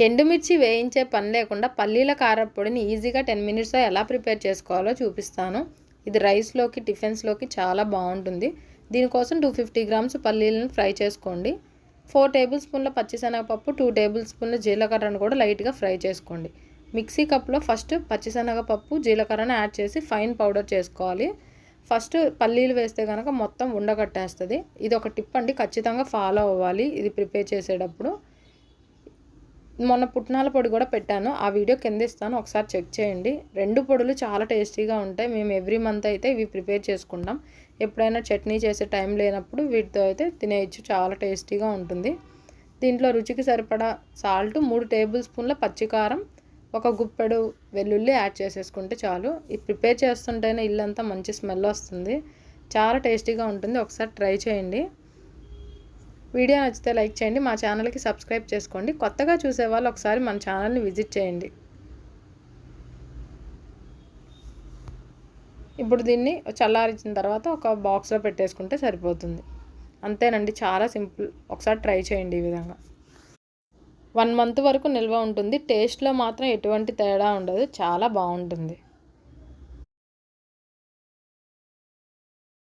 ఎండుమిర్చి వేయించే పని లేకుండా పల్లీల కారపొడిని ఈజీగా టెన్ మినిట్స్లో ఎలా ప్రిపేర్ చేసుకోవాలో చూపిస్తాను. ఇది రైస్లోకి టిఫిన్స్లోకి చాలా బాగుంటుంది. దీనికోసం టూ ఫిఫ్టీ గ్రామ్స్ పల్లీలను ఫ్రై చేసుకోండి. ఫోర్ టేబుల్ స్పూన్ల పచ్చిశనగపప్పు టూ టేబుల్ స్పూన్ల జీలకర్రను కూడా లైట్గా ఫ్రై చేసుకోండి. మిక్సీ కప్లో ఫస్ట్ పచ్చిశనగపప్పు జీలకర్రను యాడ్ చేసి ఫైన్ పౌడర్ చేసుకోవాలి. ఫస్ట్ పల్లీలు వేస్తే కనుక మొత్తం ఉండగట్టేస్తుంది. ఇది ఒక టిప్ అండి ఖచ్చితంగా ఫాలో అవ్వాలి ఇది ప్రిపేర్ చేసేటప్పుడు. మొన్న పుట్నాల పొడి కూడా పెట్టాను. ఆ వీడియో కింద ఇస్తాను. ఒకసారి చెక్ చేయండి. రెండు పొడులు చాలా టేస్టీగా ఉంటాయి. మేము ఎవ్రీ మంత్ అయితే ఇవి ప్రిపేర్ చేసుకుంటాం. ఎప్పుడైనా చట్నీ చేసే టైం లేనప్పుడు వీటితో అయితే తినేయచ్చు. చాలా టేస్టీగా ఉంటుంది. దీంట్లో రుచికి సరిపడా సాల్ట్ మూడు టేబుల్ స్పూన్ల పచ్చికారం ఒక గుప్పెడు వెల్లుల్లి యాడ్ చేసేసుకుంటే చాలు. ఇది ప్రిపేర్ చేస్తుంటేనే ఇల్లంతా మంచి స్మెల్ వస్తుంది. చాలా టేస్టీగా ఉంటుంది. ఒకసారి ట్రై చేయండి. వీడియో నచ్చితే లైక్ చేయండి మా ఛానల్కి సబ్స్క్రైబ్ చేసుకోండి. కొత్తగా చూసే వాళ్ళు ఒకసారి మన ఛానల్ని విజిట్ చేయండి. ఇప్పుడు దీన్ని చల్లారించిన తర్వాత ఒక బాక్స్లో పెట్టేసుకుంటే సరిపోతుంది. అంతేనండి చాలా సింపుల్. ఒకసారి ట్రై చేయండి ఈ విధంగా. వన్ మంత్ వరకు నిల్వ ఉంటుంది. టేస్ట్లో మాత్రం ఎటువంటి తేడా ఉండదు. చాలా బాగుంటుంది.